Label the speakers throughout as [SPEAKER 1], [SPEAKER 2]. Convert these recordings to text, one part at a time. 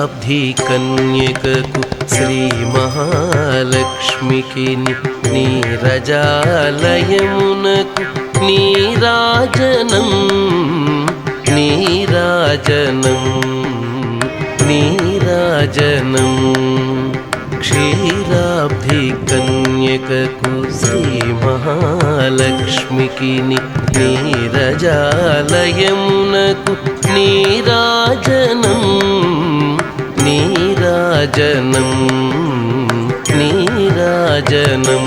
[SPEAKER 1] క్షీరాబ్ధి కన్యకకు శ్రీ మహాలక్ష్మికి నీరజాలయమునకు నీరాజనం నీరాజనం నీరాజనం క్షీరాబ్ధి కన్యకకు శ్రీ మహాలక్ష్మికి నీరజాలయమునకు నీరాజనం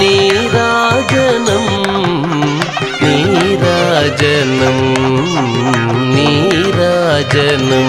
[SPEAKER 1] నీరాజనం నీరాజనం నీరాజనం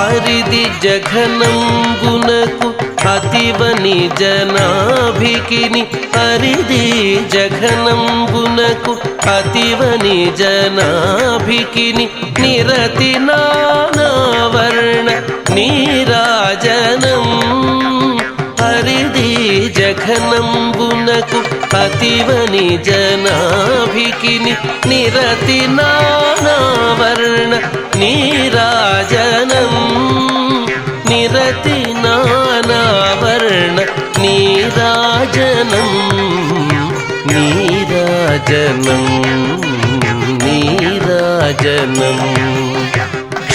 [SPEAKER 1] అరిది జఘనంబునకు అతివని జనాభికిని అరిది జఘనంబునకు అతివని జనాభికిని నిరతి నానావర్ణ నీరాజనం. హరిది జఘనంబునకు అతివని జనాభికిని నిరతి నానావర్ణ నీరాజనం నిరతి నానావర్ణ నీరాజనం నీరాజనం నీరాజనం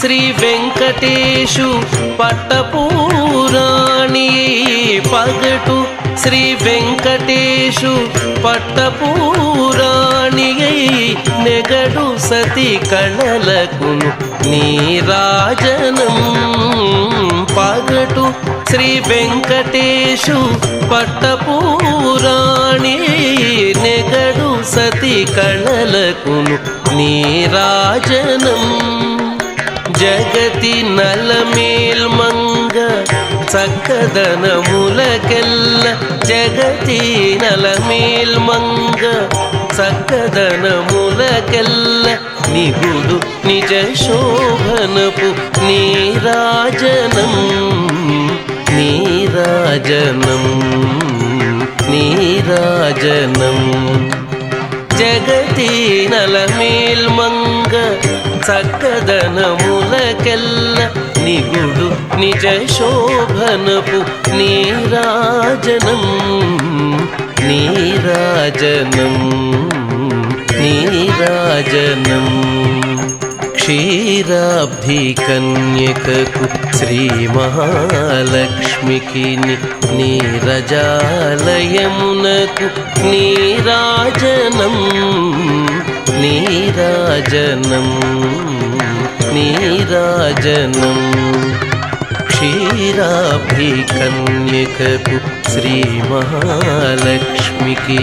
[SPEAKER 1] శ్రీ వెంకటేశు పట్టపూరాణి పగటు. శ్రీ వెంకటేశు పట్టపూరాణి నెగడు సతి కళలకును నీరాజనం పగటు. శ్రీ వెంకటేశు పట్టపూరాణి నెగడు సతి కళలకును నీరాజనం జగతి నలమేల్మంగ చక్కదనములకెల్ల జగతి నలమేల్మంగ చక్కదనములకెల్ల నిగుడు నిజ శోభనపు నీరాజనం నీరాజనం నీరాజనం జగతి నలమేల్మంగ చక్కదనములకెల్ల నిగుడు నిజ శోభనపు నీరాజనం నీరాజనం నీరాజనం. క్షీరాబ్ధి కన్యకకు శ్రీ మహాలక్ష్మికి నీరజాలయమునకు నీరాజనం. నీరాజనం నీరాజనం. క్షీరాభికన్యకపు కన్యకకు శ్రీ మహాలక్ష్మికి